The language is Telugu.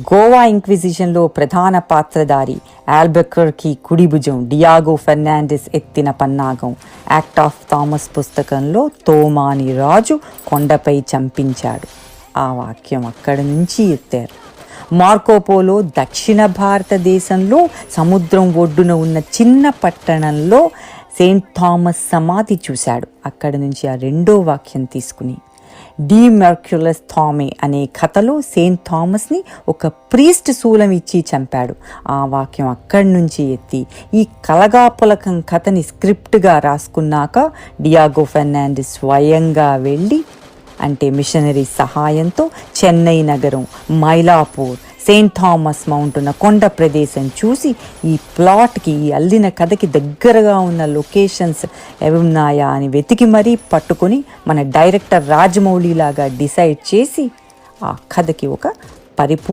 గోవా ఇంక్విజిషన్లో ప్రధాన పాత్రధారి ఆల్బెకర్కి కుడిభుజం డియాగో ఫెర్నాండిస్ ఎత్తిన పన్నాగం. యాక్ట్ ఆఫ్ థామస్ పుస్తకంలో తోమాని రాజు కొండపై చంపించాడు. ఆ వాక్యం అక్కడి నుంచి ఎత్తారు. మార్కోపోలో దక్షిణ భారతదేశంలో సముద్రం ఒడ్డున ఉన్న చిన్న పట్టణంలో సెయింట్ థామస్ సమాధి చూశాడు. అక్కడి నుంచి ఆ రెండో వాక్యం తీసుకుని డి మెర్క్యులస్ థామే అనే కథలో సెయింట్ థామస్ని ఒక ప్రీస్ట్ శూలం ఇచ్చి చంపాడు. ఆ వాక్యం అక్కడి నుంచి ఎత్తి ఈ కలగాపులకం కథని స్క్రిప్ట్గా రాసుకున్నాక డియాగో ఫెర్నాండిస్ స్వయంగా వెళ్ళి అంటే మిషనరీ సహాయంతో చెన్నై నగరం మైలాపూర్ సెయింట్ థామస్ మౌంట్ ఉన్న కొండ ప్రదేశం చూసి ఈ ప్లాట్కి ఈ అల్లిన కథకి దగ్గరగా ఉన్న లొకేషన్స్ ఎవి ఉన్నాయా అని వెతికి మరీ పట్టుకొని మన డైరెక్టర్ రాజమౌళి లాగా డిసైడ్ చేసి ఆ కథకి ఒక పరిపూ